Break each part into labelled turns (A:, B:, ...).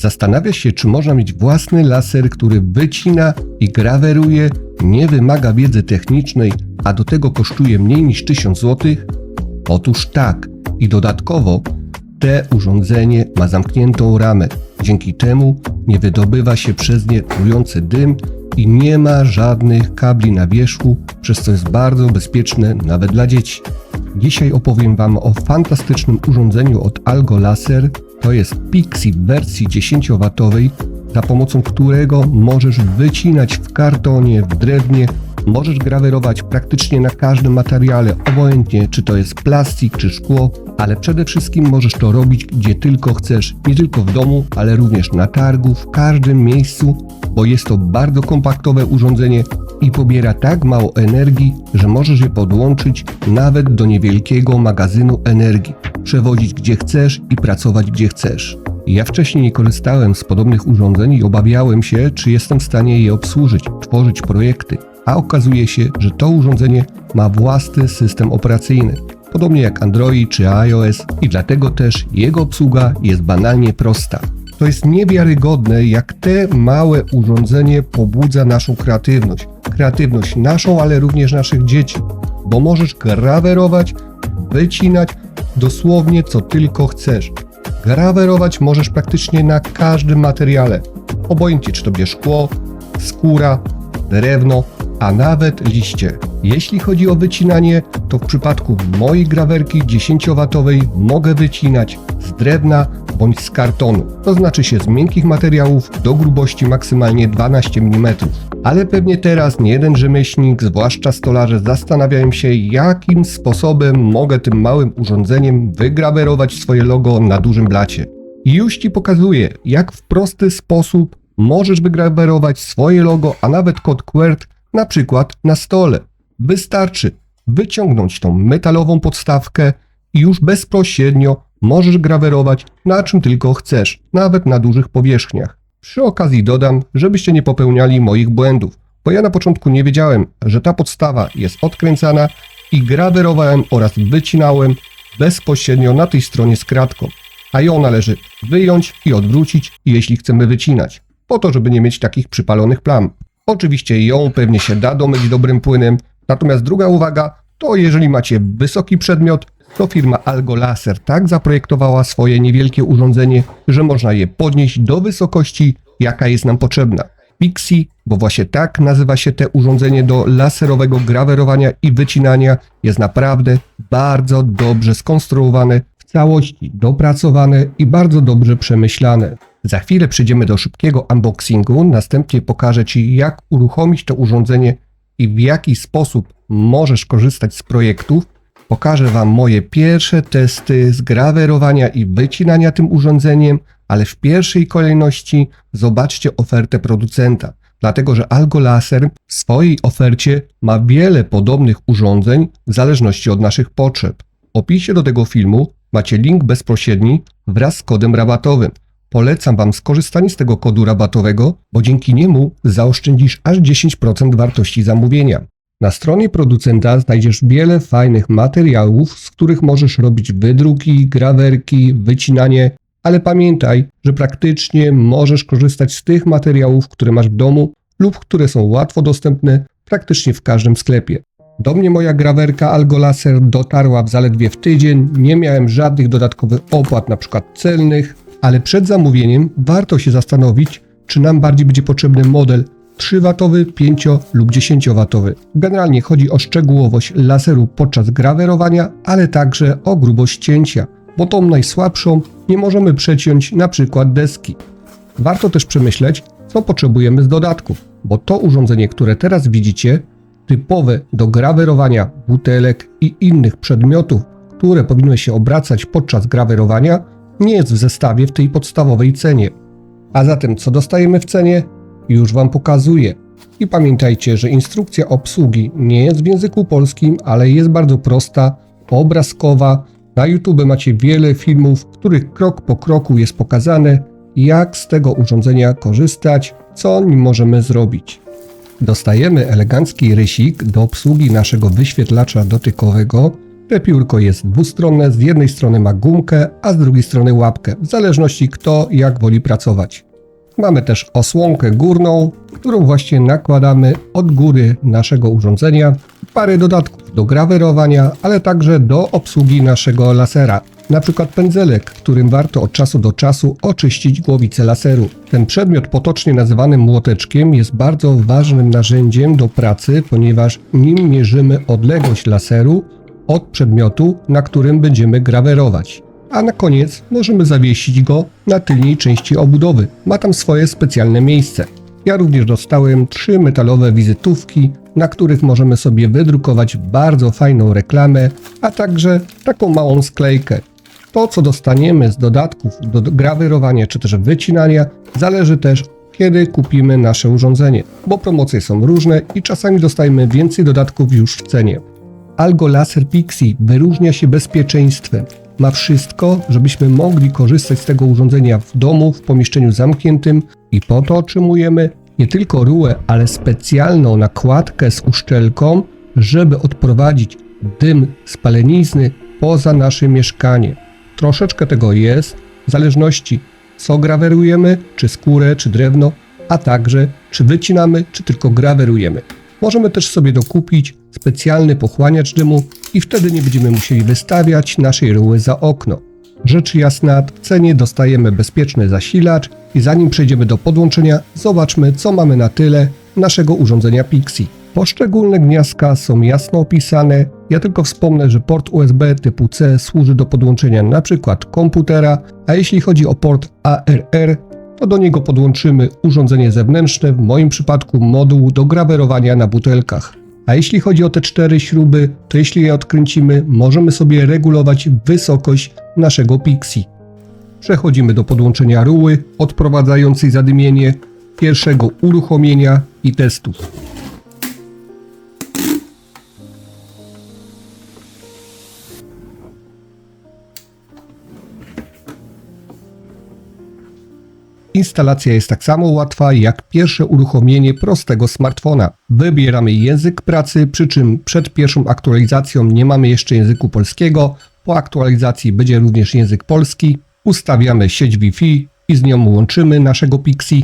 A: Zastanawiasz się, czy można mieć własny laser, który wycina i graweruje, nie wymaga wiedzy technicznej, a do tego kosztuje mniej niż 1000 zł? Otóż tak. I dodatkowo te urządzenie ma zamkniętą ramę. Dzięki temu nie wydobywa się przez nie trujący dym i nie ma żadnych kabli na wierzchu, przez co jest bardzo bezpieczne nawet dla dzieci. Dzisiaj opowiem Wam o fantastycznym urządzeniu od Algo Laser. To jest Pixie w wersji 10W, za pomocą którego możesz wycinać w kartonie, w drewnie, możesz grawerować praktycznie na każdym materiale, obojętnie czy to jest plastik czy szkło, ale przede wszystkim możesz to robić gdzie tylko chcesz, nie tylko w domu, ale również na targu, w każdym miejscu, bo jest to bardzo kompaktowe urządzenie i pobiera tak mało energii, że możesz je podłączyć nawet do niewielkiego magazynu energii, przewozić gdzie chcesz i pracować gdzie chcesz. Ja wcześniej nie korzystałem z podobnych urządzeń i obawiałem się, czy jestem w stanie je obsłużyć, tworzyć projekty, a okazuje się, że to urządzenie ma własny system operacyjny, podobnie jak Android czy iOS i dlatego też jego obsługa jest banalnie prosta. To jest niewiarygodne, jak te małe urządzenie pobudza naszą kreatywność. Kreatywność naszą, ale również naszych dzieci, bo możesz grawerować, wycinać dosłownie co tylko chcesz. Grawerować możesz praktycznie na każdym materiale, obojętnie czy to będzie szkło, skóra, drewno, a nawet liście. Jeśli chodzi o wycinanie, to w przypadku mojej grawerki 10W mogę wycinać z drewna bądź z kartonu, to znaczy się z miękkich materiałów do grubości maksymalnie 12 mm. Ale pewnie teraz nie jeden rzemieślnik, zwłaszcza stolarze, zastanawiają się, jakim sposobem mogę tym małym urządzeniem wygrawerować swoje logo na dużym blacie. I już Ci pokazuję, jak w prosty sposób możesz wygrawerować swoje logo, a nawet kod QWERT na przykład na stole. Wystarczy wyciągnąć tą metalową podstawkę i już bezpośrednio możesz grawerować na czym tylko chcesz, nawet na dużych powierzchniach. Przy okazji dodam, żebyście nie popełniali moich błędów, bo ja na początku nie wiedziałem, że ta podstawa jest odkręcana i grawerowałem oraz wycinałem bezpośrednio na tej stronie z kratką, a ją należy wyjąć i odwrócić, jeśli chcemy wycinać, po to, żeby nie mieć takich przypalonych plam. Oczywiście ją pewnie się da domyć dobrym płynem, natomiast druga uwaga to jeżeli macie wysoki przedmiot, to firma Algo Laser tak zaprojektowała swoje niewielkie urządzenie, że można je podnieść do wysokości, jaka jest nam potrzebna. Pixie, bo właśnie tak nazywa się te urządzenie do laserowego grawerowania i wycinania, jest naprawdę bardzo dobrze skonstruowane, w całości dopracowane i bardzo dobrze przemyślane. Za chwilę przejdziemy do szybkiego unboxingu, następnie pokażę Ci jak uruchomić to urządzenie i w jaki sposób możesz korzystać z projektów, Pokażę Wam moje pierwsze testy zgrawerowania i wycinania tym urządzeniem, ale w pierwszej kolejności zobaczcie ofertę producenta, dlatego że Algo Laser w swojej ofercie ma wiele podobnych urządzeń w zależności od naszych potrzeb. W opisie do tego filmu macie link bezpośredni wraz z kodem rabatowym. Polecam Wam skorzystanie z tego kodu rabatowego, bo dzięki niemu zaoszczędzisz aż 10% wartości zamówienia. Na stronie producenta znajdziesz wiele fajnych materiałów, z których możesz robić wydruki, grawerki, wycinanie, ale pamiętaj, że praktycznie możesz korzystać z tych materiałów, które masz w domu lub które są łatwo dostępne praktycznie w każdym sklepie. Do mnie moja grawerka Algo Laser dotarła w zaledwie w tydzień, nie miałem żadnych dodatkowych opłat, np. celnych, ale przed zamówieniem warto się zastanowić, czy nam bardziej będzie potrzebny model 3W, 5 lub 10W. Generalnie chodzi o szczegółowość laseru podczas grawerowania, ale także o grubość cięcia, bo tą najsłabszą nie możemy przeciąć na przykład deski. Warto też przemyśleć, co potrzebujemy z dodatków, bo to urządzenie, które teraz widzicie, typowe do grawerowania butelek i innych przedmiotów, które powinny się obracać podczas grawerowania, nie jest w zestawie w tej podstawowej cenie. A zatem co dostajemy w cenie? Już Wam pokazuję. I pamiętajcie, że instrukcja obsługi nie jest w języku polskim, ale jest bardzo prosta, obrazkowa. Na YouTube macie wiele filmów, w których krok po kroku jest pokazane, jak z tego urządzenia korzystać, co nim możemy zrobić. Dostajemy elegancki rysik do obsługi naszego wyświetlacza dotykowego. Te piórko jest dwustronne, z jednej strony ma gumkę, a z drugiej strony łapkę, w zależności kto jak woli pracować. Mamy też osłonkę górną, którą właśnie nakładamy od góry naszego urządzenia. Parę dodatków do grawerowania, ale także do obsługi naszego lasera. Na przykład pędzelek, którym warto od czasu do czasu oczyścić głowicę laseru. Ten przedmiot potocznie nazywany młoteczkiem jest bardzo ważnym narzędziem do pracy, ponieważ nim mierzymy odległość laseru od przedmiotu, na którym będziemy grawerować a na koniec możemy zawiesić go na tylnej części obudowy. Ma tam swoje specjalne miejsce. Ja również dostałem trzy metalowe wizytówki, na których możemy sobie wydrukować bardzo fajną reklamę, a także taką małą sklejkę. To, co dostaniemy z dodatków do grawerowania czy też wycinania, zależy też kiedy kupimy nasze urządzenie, bo promocje są różne i czasami dostajemy więcej dodatków już w cenie. Algo Laser Pixie wyróżnia się bezpieczeństwem. Ma wszystko, żebyśmy mogli korzystać z tego urządzenia w domu, w pomieszczeniu zamkniętym i po to otrzymujemy nie tylko rułę, ale specjalną nakładkę z uszczelką, żeby odprowadzić dym spalenizny poza nasze mieszkanie. Troszeczkę tego jest, w zależności co grawerujemy, czy skórę, czy drewno, a także czy wycinamy, czy tylko grawerujemy. Możemy też sobie dokupić specjalny pochłaniacz dymu i wtedy nie będziemy musieli wystawiać naszej ruły za okno. Rzecz jasna, w cenie dostajemy bezpieczny zasilacz i zanim przejdziemy do podłączenia, zobaczmy co mamy na tyle naszego urządzenia Pixie. Poszczególne gniazdka są jasno opisane, ja tylko wspomnę, że port USB typu C służy do podłączenia np. komputera, a jeśli chodzi o port ARR, to do niego podłączymy urządzenie zewnętrzne, w moim przypadku moduł do grawerowania na butelkach. A jeśli chodzi o te cztery śruby, to jeśli je odkręcimy, możemy sobie regulować wysokość naszego Pixie. Przechodzimy do podłączenia ruły odprowadzającej zadymienie, pierwszego uruchomienia i testów. Instalacja jest tak samo łatwa jak pierwsze uruchomienie prostego smartfona. Wybieramy język pracy, przy czym przed pierwszą aktualizacją nie mamy jeszcze języku polskiego. Po aktualizacji będzie również język polski. Ustawiamy sieć Wi-Fi i z nią łączymy naszego Pixie.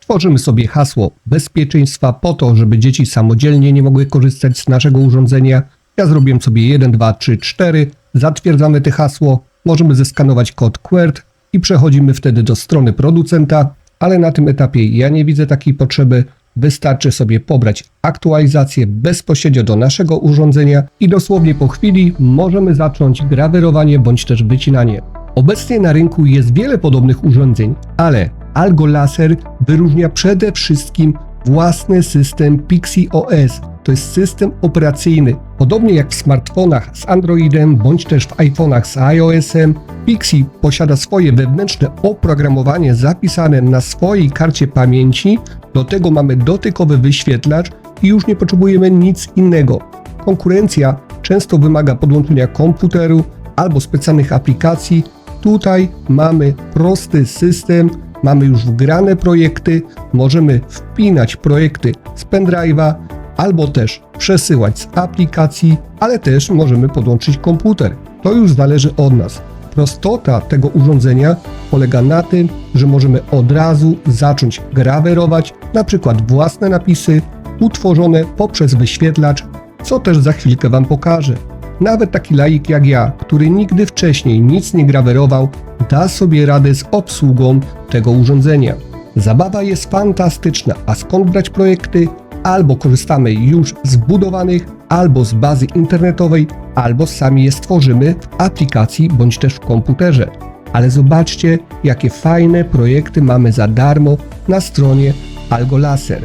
A: Tworzymy sobie hasło bezpieczeństwa po to, żeby dzieci samodzielnie nie mogły korzystać z naszego urządzenia. Ja zrobiłem sobie 1, 2, 3, 4. Zatwierdzamy to hasło. Możemy zeskanować kod QWERT i przechodzimy wtedy do strony producenta, ale na tym etapie ja nie widzę takiej potrzeby. Wystarczy sobie pobrać aktualizację bezpośrednio do naszego urządzenia i dosłownie po chwili możemy zacząć grawerowanie bądź też wycinanie. Obecnie na rynku jest wiele podobnych urządzeń, ale Algo Laser wyróżnia przede wszystkim własny system Pixie OS. To jest system operacyjny. Podobnie jak w smartfonach z Androidem bądź też w iPhone'ach z iOS-em, Pixie posiada swoje wewnętrzne oprogramowanie zapisane na swojej karcie pamięci. Do tego mamy dotykowy wyświetlacz i już nie potrzebujemy nic innego. Konkurencja często wymaga podłączenia komputeru albo specjalnych aplikacji. Tutaj mamy prosty system, mamy już wgrane projekty, możemy wpinać projekty z pendrive'a albo też przesyłać z aplikacji, ale też możemy podłączyć komputer. To już zależy od nas. Prostota tego urządzenia polega na tym, że możemy od razu zacząć grawerować na przykład własne napisy utworzone poprzez wyświetlacz, co też za chwilkę Wam pokażę. Nawet taki laik jak ja, który nigdy wcześniej nic nie grawerował, da sobie radę z obsługą tego urządzenia. Zabawa jest fantastyczna, a skąd brać projekty? Albo korzystamy już z zbudowanych, albo z bazy internetowej, albo sami je stworzymy w aplikacji bądź też w komputerze. Ale zobaczcie, jakie fajne projekty mamy za darmo na stronie Algo Laser.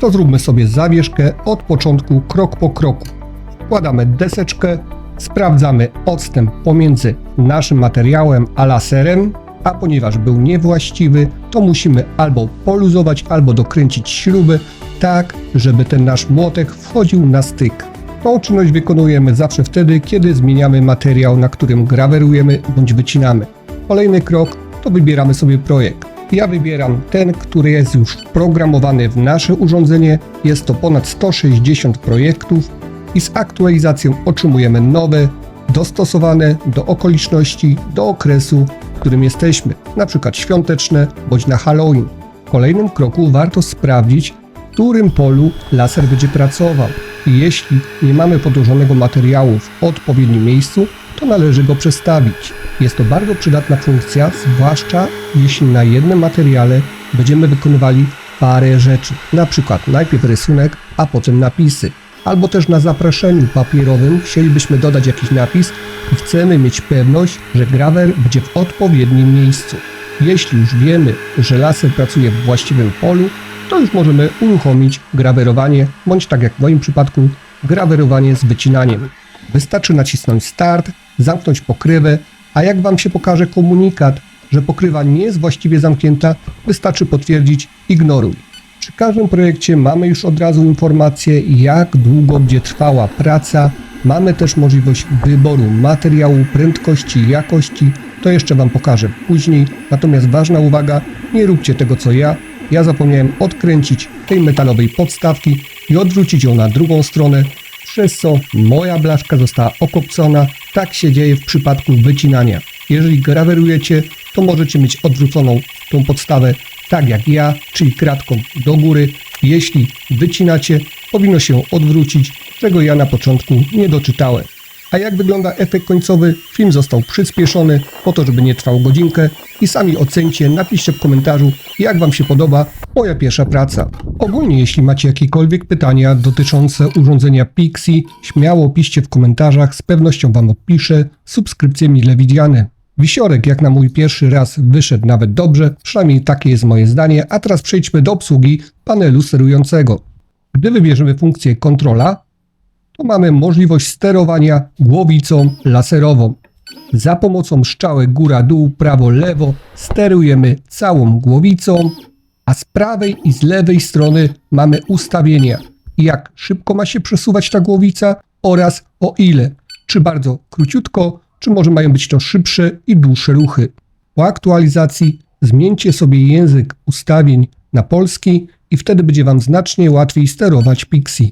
A: To zróbmy sobie zawieszkę od początku, krok po kroku. Wkładamy deseczkę, sprawdzamy odstęp pomiędzy naszym materiałem a laserem, a ponieważ był niewłaściwy, to musimy albo poluzować, albo dokręcić śruby, tak, żeby ten nasz młotek wchodził na styk. Tą czynność wykonujemy zawsze wtedy, kiedy zmieniamy materiał, na którym grawerujemy bądź wycinamy. Kolejny krok to wybieramy sobie projekt. Ja wybieram ten, który jest już wprogramowany w nasze urządzenie. Jest to ponad 160 projektów. I z aktualizacją otrzymujemy nowe, dostosowane do okoliczności, do okresu, w którym jesteśmy, przykład świąteczne bądź na Halloween. W kolejnym kroku warto sprawdzić, w którym polu laser będzie pracował. Jeśli nie mamy podłożonego materiału w odpowiednim miejscu, to należy go przestawić. Jest to bardzo przydatna funkcja, zwłaszcza jeśli na jednym materiale będziemy wykonywali parę rzeczy, na przykład najpierw rysunek, a potem napisy. Albo też na zaproszeniu papierowym chcielibyśmy dodać jakiś napis i chcemy mieć pewność, że grawer będzie w odpowiednim miejscu. Jeśli już wiemy, że laser pracuje w właściwym polu, to już możemy uruchomić grawerowanie, bądź tak jak w moim przypadku, grawerowanie z wycinaniem. Wystarczy nacisnąć start, zamknąć pokrywę, a jak Wam się pokaże komunikat, że pokrywa nie jest właściwie zamknięta, wystarczy potwierdzić ignoruj. Przy każdym projekcie mamy już od razu informację, jak długo będzie trwała praca. Mamy też możliwość wyboru materiału, prędkości, jakości. To jeszcze Wam pokażę później. Natomiast ważna uwaga, nie róbcie tego co ja. Ja zapomniałem odkręcić tej metalowej podstawki i odwrócić ją na drugą stronę, przez co moja blaszka została okopcona. Tak się dzieje w przypadku wycinania. Jeżeli grawerujecie, to możecie mieć odwróconą tą podstawę tak jak ja, czyli kratką do góry. Jeśli wycinacie, powinno się odwrócić, czego ja na początku nie doczytałem. A jak wygląda efekt końcowy? Film został przyspieszony po to, żeby nie trwał godzinkę i sami ocencie, napiszcie w komentarzu, jak Wam się podoba moja pierwsza praca. Ogólnie, jeśli macie jakiekolwiek pytania dotyczące urządzenia Pixie, śmiało piszcie w komentarzach, z pewnością Wam odpiszę, subskrypcje mile widziane. Wisiorek jak na mój pierwszy raz wyszedł nawet dobrze, przynajmniej takie jest moje zdanie, a teraz przejdźmy do obsługi panelu sterującego. Gdy wybierzemy funkcję kontrola, to mamy możliwość sterowania głowicą laserową. Za pomocą strzałek góra-dół, prawo-lewo sterujemy całą głowicą, a z prawej i z lewej strony mamy ustawienia, jak szybko ma się przesuwać ta głowica oraz o ile, czy bardzo króciutko, czy może mają być to szybsze i dłuższe ruchy. Po aktualizacji zmieńcie sobie język ustawień na polski i wtedy będzie Wam znacznie łatwiej sterować Pixie.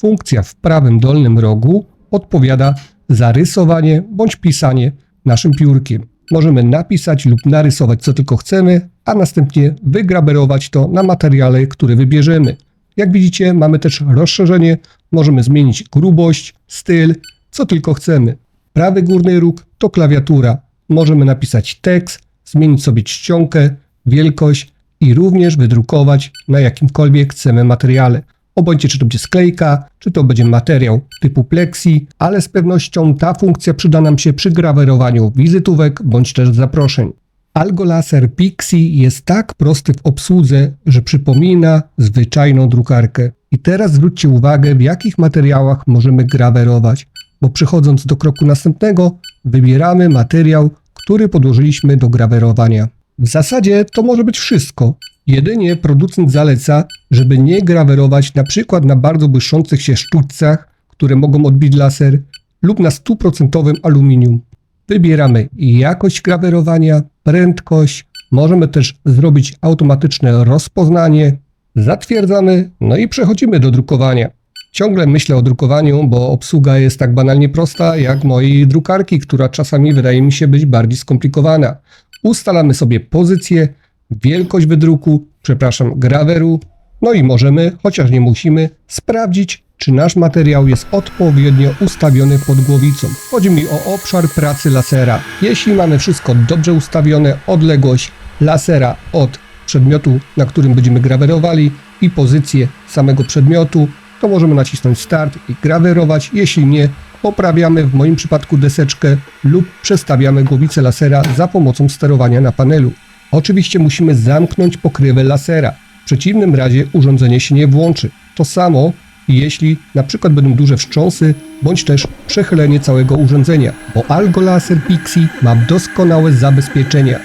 A: Funkcja w prawym dolnym rogu odpowiada za rysowanie bądź pisanie naszym piórkiem. Możemy napisać lub narysować co tylko chcemy, a następnie wygraberować to na materiale, który wybierzemy. Jak widzicie, mamy też rozszerzenie, możemy zmienić grubość, styl, co tylko chcemy. Prawy górny róg to klawiatura. Możemy napisać tekst, zmienić sobie czcionkę, wielkość i również wydrukować na jakimkolwiek chcemy materiale. Obojętnie czy to będzie sklejka, czy to będzie materiał typu plexi, ale z pewnością ta funkcja przyda nam się przy grawerowaniu wizytówek bądź też zaproszeń. Algo Laser Pixie jest tak prosty w obsłudze, że przypomina zwyczajną drukarkę. I teraz zwróćcie uwagę, w jakich materiałach możemy grawerować, bo przechodząc do kroku następnego, wybieramy materiał, który podłożyliśmy do grawerowania. W zasadzie to może być wszystko. Jedynie producent zaleca, żeby nie grawerować na przykład na bardzo błyszczących się sztućcach, które mogą odbić laser, lub na stuprocentowym aluminium. Wybieramy jakość grawerowania, prędkość, możemy też zrobić automatyczne rozpoznanie, zatwierdzamy, no i przechodzimy do drukowania. Ciągle myślę o drukowaniu, bo obsługa jest tak banalnie prosta jak mojej drukarki, która czasami wydaje mi się być bardziej skomplikowana. Ustalamy sobie pozycję, wielkość wydruku, przepraszam, graweru, no i możemy, chociaż nie musimy, sprawdzić, czy nasz materiał jest odpowiednio ustawiony pod głowicą. Chodzi mi o obszar pracy lasera. Jeśli mamy wszystko dobrze ustawione, odległość lasera od przedmiotu, na którym będziemy grawerowali i pozycję samego przedmiotu, to możemy nacisnąć start i grawerować. Jeśli nie, poprawiamy w moim przypadku deseczkę lub przestawiamy głowicę lasera za pomocą sterowania na panelu. Oczywiście musimy zamknąć pokrywę lasera. W przeciwnym razie urządzenie się nie włączy. To samo jeśli na przykład będą duże wstrząsy bądź też przechylenie całego urządzenia, bo Algo Laser Pixie ma doskonałe zabezpieczenia.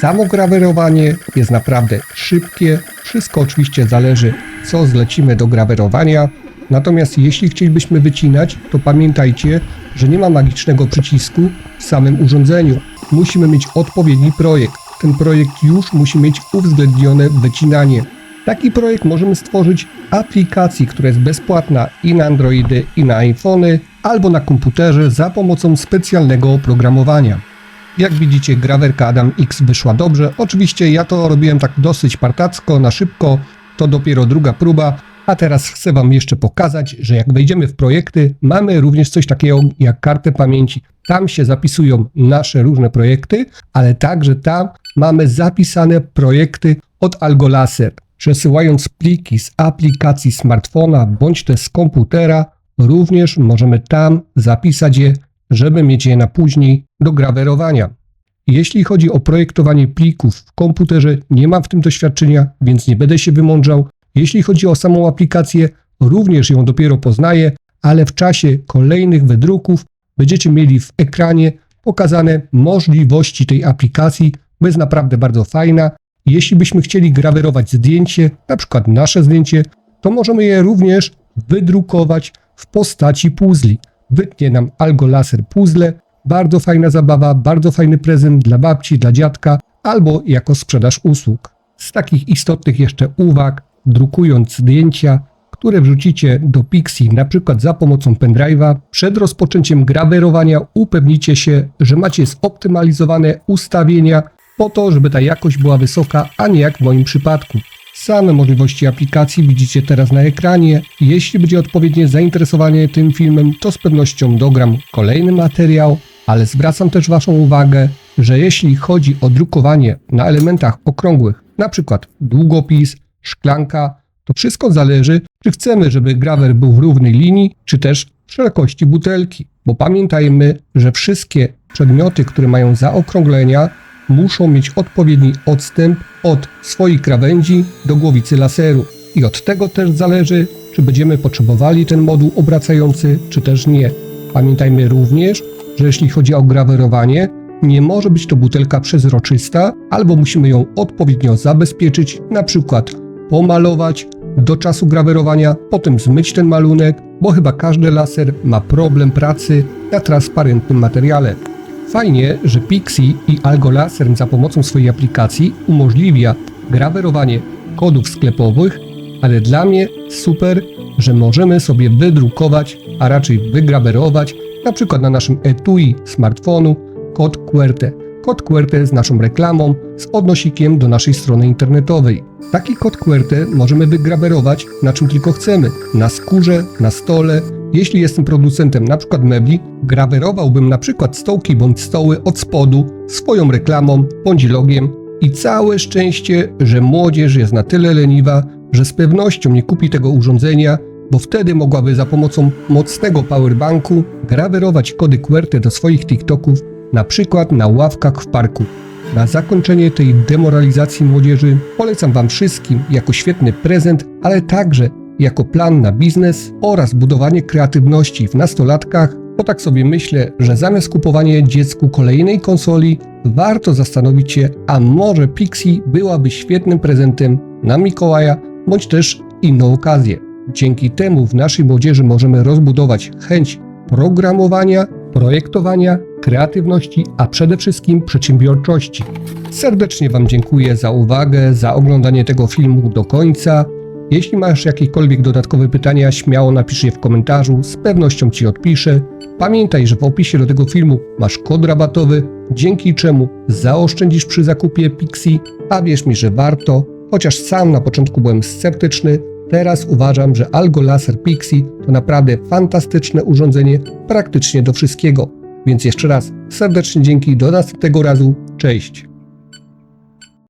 A: Samo grawerowanie jest naprawdę szybkie, wszystko oczywiście zależy co zlecimy do grawerowania. Natomiast jeśli chcielibyśmy wycinać, to pamiętajcie, że nie ma magicznego przycisku w samym urządzeniu. Musimy mieć odpowiedni projekt. Ten projekt już musi mieć uwzględnione wycinanie. Taki projekt możemy stworzyć aplikacji, która jest bezpłatna i na Androidy, i na iPhony, albo na komputerze za pomocą specjalnego oprogramowania. Jak widzicie, grawerka Adam X wyszła dobrze. Oczywiście ja to robiłem tak dosyć partacko, na szybko. To dopiero druga próba. A teraz chcę Wam jeszcze pokazać, że jak wejdziemy w projekty, mamy również coś takiego jak kartę pamięci. Tam się zapisują nasze różne projekty, ale także tam mamy zapisane projekty od Algolaser. Przesyłając pliki z aplikacji smartfona bądź też z komputera, również możemy tam zapisać je, żeby mieć je na później do grawerowania. Jeśli chodzi o projektowanie plików w komputerze, nie mam w tym doświadczenia, więc nie będę się wymądrzał. Jeśli chodzi o samą aplikację, również ją dopiero poznaję, ale w czasie kolejnych wydruków będziecie mieli w ekranie pokazane możliwości tej aplikacji, bo jest naprawdę bardzo fajna. Jeśli byśmy chcieli grawerować zdjęcie, na przykład nasze zdjęcie, to możemy je również wydrukować w postaci puzli. Wytnie nam Algo Laser puzzle, bardzo fajna zabawa, bardzo fajny prezent dla babci, dla dziadka albo jako sprzedaż usług. Z takich istotnych jeszcze uwag, drukując zdjęcia, które wrzucicie do Pixie, na przykład za pomocą pendrive'a, przed rozpoczęciem grawerowania upewnicie się, że macie zoptymalizowane ustawienia po to, żeby ta jakość była wysoka, a nie jak w moim przypadku. Same możliwości aplikacji widzicie teraz na ekranie. Jeśli będzie odpowiednie zainteresowanie tym filmem, to z pewnością dogram kolejny materiał, ale zwracam też Waszą uwagę, że jeśli chodzi o drukowanie na elementach okrągłych, przykład długopis, szklanka, to wszystko zależy, czy chcemy, żeby grawer był w równej linii, czy też szerokości butelki. Bo pamiętajmy, że wszystkie przedmioty, które mają zaokrąglenia, muszą mieć odpowiedni odstęp od swoich krawędzi do głowicy laseru. I od tego też zależy, czy będziemy potrzebowali ten moduł obracający, czy też nie. Pamiętajmy również, że jeśli chodzi o grawerowanie, nie może być to butelka przezroczysta, albo musimy ją odpowiednio zabezpieczyć, na przykład pomalować do czasu grawerowania, potem zmyć ten malunek, bo chyba każdy laser ma problem pracy na transparentnym materiale. Fajnie, że Pixie i Algo Laser za pomocą swojej aplikacji umożliwia grawerowanie kodów sklepowych, ale dla mnie super, że możemy sobie wydrukować, a raczej wygrawerować, na przykład na naszym etui smartfonu, kod QWERTY. Kod QWERTY z naszą reklamą, z odnosikiem do naszej strony internetowej. Taki kod QWERTY możemy wygrawerować na czym tylko chcemy. Na skórze, na stole. Jeśli jestem producentem przykład mebli, grawerowałbym przykład stołki bądź stoły od spodu swoją reklamą bądź logiem i całe szczęście, że młodzież jest na tyle leniwa, że z pewnością nie kupi tego urządzenia, bo wtedy mogłaby za pomocą mocnego powerbanku grawerować kody QWERTY do swoich TikToków, na na ławkach w parku. Na zakończenie tej demoralizacji młodzieży polecam Wam wszystkim jako świetny prezent, ale także jako plan na biznes oraz budowanie kreatywności w nastolatkach, bo tak sobie myślę, że zamiast kupowania dziecku kolejnej konsoli, warto zastanowić się, a może Pixie byłaby świetnym prezentem na Mikołaja, bądź też inną okazję. Dzięki temu w naszej młodzieży możemy rozbudować chęć programowania, projektowania, kreatywności, a przede wszystkim przedsiębiorczości. Serdecznie Wam dziękuję za uwagę, za oglądanie tego filmu do końca. Jeśli masz jakiekolwiek dodatkowe pytania, śmiało napisz je w komentarzu, z pewnością Ci odpiszę. Pamiętaj, że w opisie do tego filmu masz kod rabatowy, dzięki czemu zaoszczędzisz przy zakupie Pixie, a wierz mi, że warto, chociaż sam na początku byłem sceptyczny, teraz uważam, że Algo Laser Pixie to naprawdę fantastyczne urządzenie praktycznie do wszystkiego. Więc jeszcze raz serdecznie dzięki, do następnego razu, cześć!